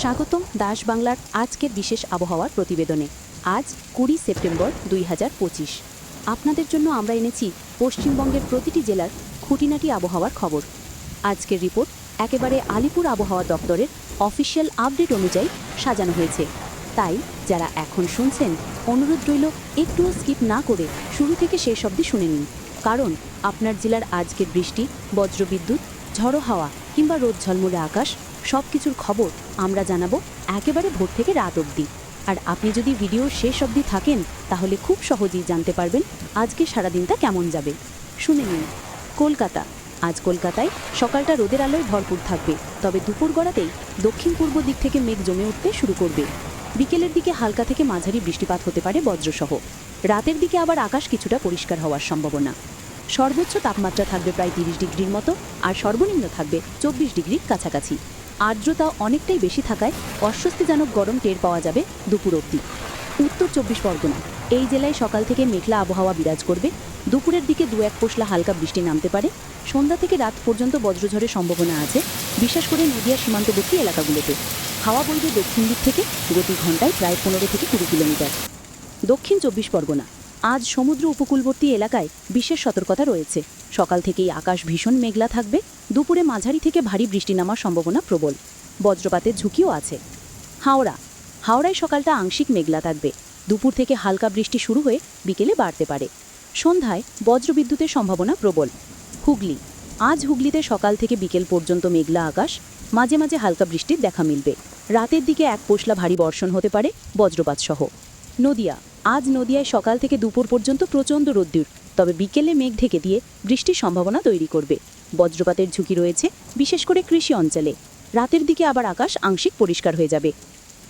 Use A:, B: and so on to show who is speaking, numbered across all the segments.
A: স্বাগতম দাস বাংলার আজকের বিশেষ আবহাওয়ার প্রতিবেদনে। আজ কুড়ি সেপ্টেম্বর দুই হাজার পঁচিশ। আপনাদের জন্য আমরা এনেছি পশ্চিমবঙ্গের প্রতিটি জেলার খুঁটিনাটি আবহাওয়ার খবর। আজকের রিপোর্ট একেবারে আলিপুর আবহাওয়া দপ্তরের অফিসিয়াল আপডেট অনুযায়ী সাজানো হয়েছে। তাই যারা এখন শুনছেন, অনুরোধ রইল একটুও স্কিপ না করে শুরু থেকে শেষ অবধি শুনে নিন। কারণ আপনার জেলার আজকের বৃষ্টি, বজ্রবিদ্যুৎ, ঝড়ো হাওয়া কিংবা রোদ ঝলমলে আকাশ সব কিছুর খবর আমরা জানাব একেবারে ভোর থেকে রাত অবধি। আর আপনি যদি ভিডিওর শেষ অবধি থাকেন, তাহলে খুব সহজেই জানতে পারবেন আজকে সারাদিনটা কেমন যাবে। শুনে নিন, কলকাতা। আজ কলকাতায় সকালটা রোদের আলোয় ভরপুর থাকবে, তবে দুপুর গড়াতেই দক্ষিণ পূর্ব দিক থেকে মেঘ জমে উঠতে শুরু করবে। বিকেলের দিকে হালকা থেকে মাঝারি বৃষ্টিপাত হতে পারে বজ্রসহ। রাতের দিকে আবার আকাশ কিছুটা পরিষ্কার হওয়ার সম্ভাবনা। সর্বোচ্চ তাপমাত্রা থাকবে প্রায় তিরিশ ডিগ্রির মতো, আর সর্বনিম্ন থাকবে চব্বিশ ডিগ্রির কাছাকাছি। আর্দ্রতা অনেকটাই বেশি থাকায় অস্বস্তিজনক গরম টের পাওয়া যাবে দুপুর অবধি। উত্তর চব্বিশ পরগনা, এই জেলায় সকাল থেকে মেঘলা আবহাওয়া বিরাজ করবে। দুপুরের দিকে দু এক পশলা হালকা বৃষ্টি নামতে পারে। সন্ধ্যা থেকে রাত পর্যন্ত বজ্রঝড়ের সম্ভাবনা আছে, বিশেষ করে নদিয়া সীমান্তবর্তী এলাকাগুলোতে। হাওয়া বইবে দক্ষিণ দিক থেকে, গতি ঘন্টায় প্রায় পনেরো থেকে কুড়ি কিলোমিটার। দক্ষিণ চব্বিশ পরগনা, আজ সমুদ্র উপকূলবর্তী এলাকায় বিশেষ সতর্কতা রয়েছে। সকাল থেকেই আকাশ ভীষণ মেঘলা থাকবে। দুপুরে মাঝারি থেকে ভারী বৃষ্টি নামার সম্ভাবনা প্রবল। বজ্রপাতের ঝুঁকিও আছে। হাওড়া। হাওড়ায় সকালটা আংশিক মেঘলা থাকবে। দুপুর থেকে হালকা বৃষ্টি শুরু হয়ে বিকেলে বাড়তে পারে। সন্ধ্যায় বজ্রবিদ্যুতের সম্ভাবনা প্রবল। হুগলি। আজ হুগলিতে সকাল থেকে বিকেল পর্যন্ত মেঘলা আকাশ। মাঝে মাঝে হালকা বৃষ্টির দেখা মিলবে। রাতের দিকে এক পোশলা ভারী বর্ষণ হতে পারে বজ্রপাত সহ নদিয়া। আজ নদিয়ায় সকাল থেকে দুপুর পর্যন্ত প্রচণ্ড রোদ্দুর। তবে বিকেলে মেঘ ঢেকে দিয়ে বৃষ্টির সম্ভাবনা তৈরি করবে। বজ্রপাতের ঝুঁকি রয়েছে, বিশেষ করে কৃষি অঞ্চলে। রাতের দিকে আবার আকাশ আংশিক পরিষ্কার হয়ে যাবে।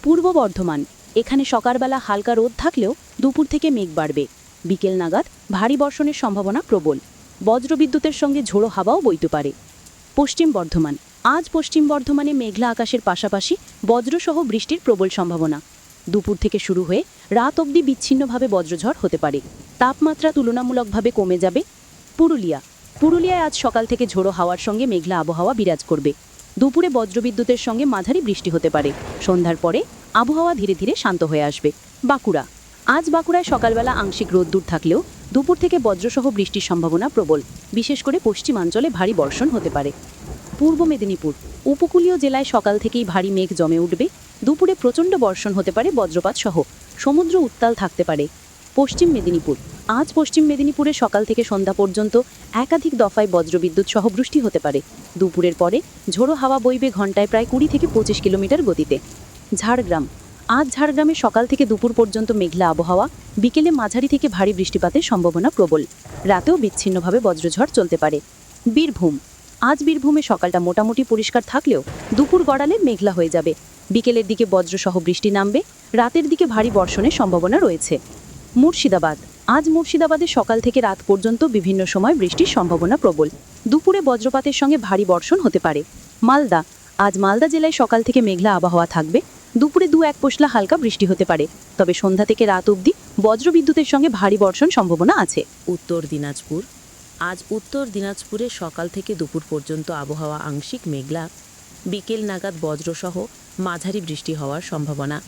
A: পূর্ব বর্ধমান, এখানে সকালবেলা হালকা রোদ থাকলেও দুপুর থেকে মেঘ বাড়বে। বিকেল নাগাদ ভারী বর্ষণের সম্ভাবনা প্রবল। বজ্রবিদ্যুতের সঙ্গে ঝোড়ো হাওয়াও বইতে পারে। পশ্চিম বর্ধমান, আজ পশ্চিম বর্ধমানে মেঘলা আকাশের পাশাপাশি বজ্রসহ বৃষ্টির প্রবল সম্ভাবনা। দুপুর থেকে শুরু হয়ে রাত অবধি বিচ্ছিন্নভাবে বজ্রঝড় হতে পারে। তাপমাত্রা তুলনামূলকভাবে কমে যাবে। পুরুলিয়া। পুরুলিয়ায় আজ সকাল থেকে ঝোড়ো হাওয়ার সঙ্গে মেঘলা আবহাওয়া বিরাজ করবে। দুপুরে বজ্রবিদ্যুতের সঙ্গে মাঝারি বৃষ্টি হতে পারে। সন্ধ্যার পরে আবহাওয়া ধীরে ধীরে শান্ত হয়ে আসবে। বাঁকুড়া। আজ বাঁকুড়ায় সকালবেলা আংশিক রোদ্দুর থাকলেও দুপুর থেকে বজ্রসহ বৃষ্টির সম্ভাবনা প্রবল। বিশেষ করে পশ্চিমাঞ্চলে ভারী বর্ষণ হতে পারে। পূর্ব মেদিনীপুর। উপকূলীয় জেলায় সকাল থেকেই ভারী মেঘ জমে উঠবে। দুপুরে প্রচণ্ড বর্ষণ হতে পারে বজ্রপাত সহ সমুদ্র উত্তাল থাকতে পারে। পশ্চিম মেদিনীপুর। আজ পশ্চিম মেদিনীপুরে সকাল থেকে সন্ধ্যা পর্যন্ত একাধিক দফায় বজ্রবিদ্যুৎ সহ বৃষ্টি হতে পারে। দুপুরের পরে ঝোড়ো হাওয়া বইবে ঘন্টায় প্রায় কুড়ি থেকে পঁচিশ কিলোমিটার গতিতে। ঝাড়গ্রাম। আজ ঝাড়গ্রামে সকাল থেকে দুপুর পর্যন্ত মেঘলা আবহাওয়া, বিকেলে মাঝারি থেকে ভারী বৃষ্টিপাতের সম্ভাবনা প্রবল। রাতেও বিচ্ছিন্নভাবে বজ্রঝড় চলতে পারে। বীরভূম। আজ বীরভূমে সকালটা মোটামুটি পরিষ্কার থাকলেও দুপুর গড়ালে মেঘলা হয়ে যাবে। বিকেলের দিকে বজ্রসহ বৃষ্টি নামবে, রাতের দিকে ভারী বর্ষণের সম্ভাবনা রয়েছে। মুর্শিদাবাদ, আজ মুর্শিদাবাদে সকাল থেকে রাত পর্যন্ত বিভিন্ন সময় বৃষ্টির সম্ভাবনা প্রবল। দুপুরে বজ্রপাতের সঙ্গে ভারী বর্ষণ হতে পারে। মালদা, আজ মালদা জেলায় সকাল থেকে মেঘলা আবহাওয়া থাকবে, দুপুরে দু এক পশলা হালকা বৃষ্টি হতে পারে। তবে সন্ধ্যা থেকে রাত অবধি বজ্রবিদ্যুতের সঙ্গে ভারী বর্ষণ সম্ভাবনা আছে।
B: উত্তর দিনাজপুর আজ উত্তর দিনাজপুরে সকাল থেকে দুপুর পর্যন্ত আবহাওয়া আংশিক মেঘলা। বিকেল নাগাদ বজ্রসহ মাঝারি বৃষ্টি হওয়ার সম্ভাবনা।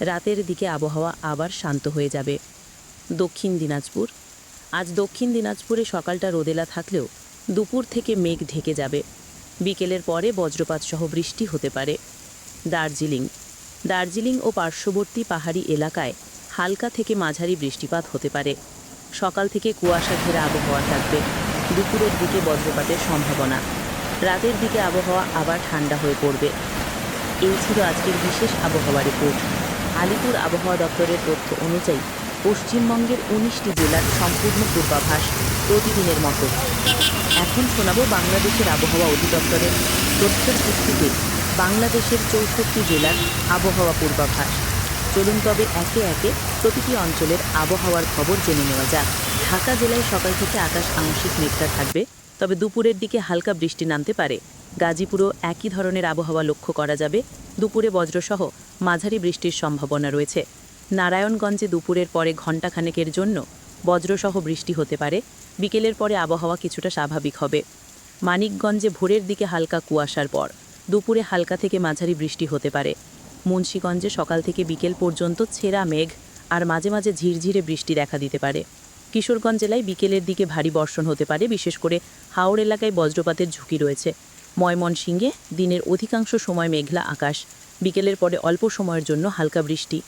B: রাতের দিকে আবহাওয়া আবার শান্ত হয়ে যাবে। দক্ষিণ দিনাজপুর। আজ দক্ষিণ দিনাজপুরে সকালটা রোদেলা থাকলেও দুপুর থেকে মেঘ ঢেকে যাবে। বিকেলের পরে বজ্রপাত সহ বৃষ্টি হতে পারে। দার্জিলিং। দার্জিলিং ও পার্শ্ববর্তী পাহাড়ি এলাকায় হালকা থেকে মাঝারি বৃষ্টিপাত হতে পারে। সকাল থেকে কুয়াশা ঘেরা আবহাওয়া থাকবে। দুপুরের দিকে বজ্রপাতের সম্ভাবনা। রাতের দিকে আবহাওয়া আবার ঠান্ডা হয়ে পড়বে। এই ছিল আজকের বিশেষ আবহাওয়া রিপোর্ট। আলিপুর আবহাওয়া দপ্তরের তথ্য অনুযায়ী, পশ্চিমবঙ্গের উনিশটি জেলার সম্পূর্ণ পূর্বাভাস প্রতিদিনের মতো। এখন শোনাবো বাংলাদেশের আবহাওয়া অধিদপ্তরের তথ্যের ভিত্তিতে বাংলাদেশের চৌষট্টি জেলার আবহাওয়া পূর্বাভাস। চলুন তবে একে একে প্রতিটি অঞ্চলের আবহাওয়ার খবর জেনে নেওয়া যাক। ঢাকা জেলায় সকাল থেকে আকাশ আংশিক মেঘলা থাকবে, তবে দুপুরের দিকে হালকা বৃষ্টি নামতে পারে। গাজীপুরও একই ধরনের আবহাওয়া লক্ষ্য করা যাবে। দুপুরে বজ্রসহ মাঝারি বৃষ্টির সম্ভাবনা রয়েছে। নারায়ণগঞ্জে দুপুরের পরে ঘণ্টাখানেকের জন্য বজ্রসহ বৃষ্টি হতে পারে। বিকেলের পরে আবহাওয়া কিছুটা স্বাভাবিক হবে। মানিকগঞ্জে ভোরের দিকে হালকা কুয়াশার পর, দুপুরে হালকা থেকে মাঝারি বৃষ্টি হতে পারে। মুন্সীগঞ্জে সকাল থেকে বিকেল পর্যন্ত ছেঁড়া মেঘ আর মাঝে মাঝে ঝিরঝিরে বৃষ্টি দেখা দিতে পারে। কিশোরগঞ্জ জেলায় বিকেলের দিকে ভারী বর্ষণ হতে পারে, বিশেষ করে হাওড় এলাকায় বজ্রপাতের ঝুঁকি রয়েছে। ময়মনসিংহে দিনের অধিকাংশ সময় মেঘলা আকাশ, বিকেলের পরে অল্প সময়ের জন্য হালকা বৃষ্টি।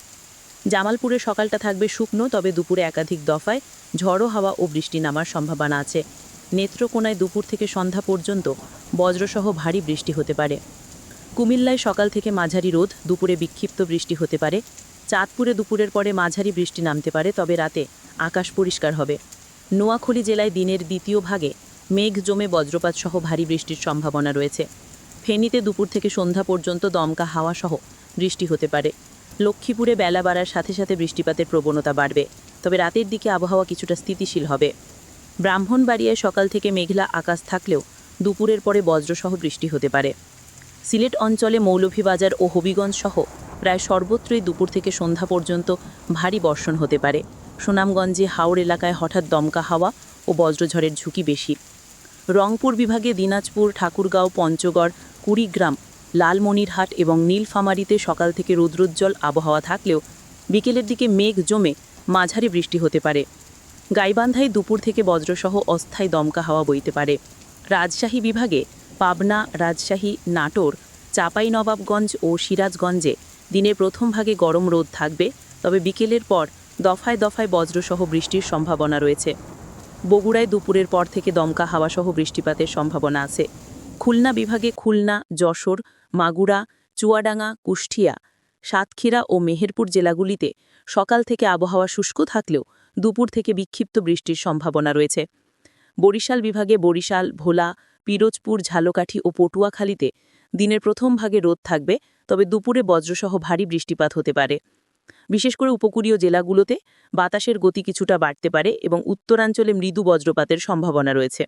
B: জামালপুরে সকালটা থাকবে শুকনো, তবে দুপুরে একাধিক দফায় ঝড়ো হাওয়া ও বৃষ্টি নামার সম্ভাবনা আছে। নেত্রকোনায় দুপুর থেকে সন্ধ্যা পর্যন্ত বজ্রসহ ভারী বৃষ্টি হতে পারে। কুমিল্লায় সকাল থেকে মাঝারি রোদ, দুপুরে বিক্ষিপ্ত বৃষ্টি হতে পারে। চাঁদপুরে দুপুরের পরে মাঝারি বৃষ্টি নামতে পারে, তবে রাতে আকাশ পরিষ্কার হবে। নোয়াখালী জেলায় দিনের দ্বিতীয় ভাগে মেঘ জমে বজ্রপাত সহ ভারী বৃষ্টির সম্ভাবনা রয়েছে। ফেনীতে দুপুর থেকে সন্ধ্যা পর্যন্ত দমকা হাওয়া সহ বৃষ্টি হতে পারে। লক্ষ্মীপুরে বেলা বাড়ার সাথে সাথে বৃষ্টিপাতের প্রবণতা বাড়বে, তবে রাতের দিকে আবহাওয়া কিছুটা স্থিতিশীল হবে। ব্রাহ্মণবাড়িয়ায় সকাল থেকে মেঘলা আকাশ থাকলেও দুপুরের পরে বজ্রসহ বৃষ্টি হতে পারে। সিলেট অঞ্চলে মৌলভীবাজার ও হবিগঞ্জ সহ প্রায় সর্বত্রই দুপুর থেকে সন্ধ্যা পর্যন্ত ভারী বর্ষণ হতে পারে। সুনামগঞ্জে হাওড় এলাকায় হঠাৎ দমকা হাওয়া ও বজ্রঝড়ের ঝুঁকি বেশি। রংপুর বিভাগে দিনাজপুর, ঠাকুরগাঁও, পঞ্চগড়, কুড়িগ্রাম, লালমনিরহাট এবং নীলফামারীতে সকাল থেকে রৌদ্রোজ্জ্বল আবহাওয়া থাকলেও বিকেলের দিকে মেঘ জমে মাঝারি বৃষ্টি হতে পারে। গাইবান্ধায় দুপুর থেকে বজ্রসহ অস্থায়ী দমকা হাওয়া বইতে পারে। রাজশাহী বিভাগে পাবনা, রাজশাহী, নাটোর, চাঁপাইনবাবগঞ্জ ও সিরাজগঞ্জে দিনের প্রথম ভাগে গরম রোদ থাকবে, তবে বিকেলের পর দফায় দফায় বজ্রসহ বৃষ্টির সম্ভাবনা রয়েছে। বগুড়ায় দুপুরের পর থেকে দমকা হাওয়াসহ বৃষ্টিপাতের সম্ভাবনা আছে। খুলনা বিভাগে খুলনা, যশোর, মাগুরা, চুয়াডাঙ্গা, কুষ্টিয়া, সাতক্ষীরা ও মেহেরপুর জেলাগুলিতে সকাল থেকে আবহাওয়া শুষ্ক থাকলেও দুপুর থেকে বিক্ষিপ্ত বৃষ্টির সম্ভাবনা রয়েছে। বরিশাল বিভাগে বরিশাল, ভোলা পিরোজপুর, ঝালকাঠি ও পটুয়াখালীতে দিনের প্রথম ভাগে রোদ থাকবে, তবে দুপুরে বজ্রসহ ভারী বৃষ্টিপাত হতে পারে। বিশেষ করে উপকূলীয় জেলাগুলোতে বাতাসের গতি কিছুটা বাড়তে পারে এবং উত্তরাঞ্চলে মৃদু বজ্রপাতের সম্ভাবনা রয়েছে।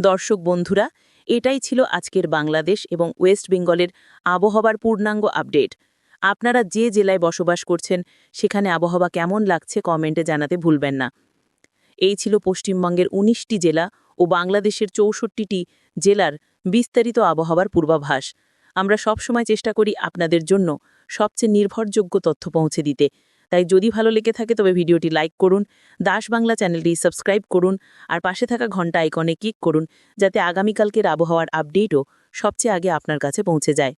B: দর্শক বন্ধুরা, এটাই ছিল আজকের বাংলাদেশ এবং ওয়েস্ট বেঙ্গলের আবহাওয়ার পূর্ণাঙ্গ আপডেট। আপনারা যে জেলায় বসবাস করছেন, সেখানে আবহাওয়া কেমন লাগছে কমেন্টে জানাতে ভুলবেন না। এই ছিল পশ্চিমবঙ্গের ১৯টি জেলা ও বাংলাদেশের চৌষট্টিটি জেলার বিস্তারিত আবহাওয়ার পূর্বাভাস। আমরা সবসময় চেষ্টা করি আপনাদের জন্য সবচেয়ে নির্ভরযোগ্য তথ্য পৌঁছে দিতে। তাই যদি ভালো লেগে থাকে, তবে ভিডিওটি লাইক করুন, দাস বাংলা চ্যানেলটি সাবস্ক্রাইব করুন, আর পাশে থাকা ঘণ্টা আইকনে ক্লিক করুন, যাতে আগামীকালকের আবহাওয়ার আপডেটও সবচেয়ে আগে আপনার কাছে পৌঁছে যায়।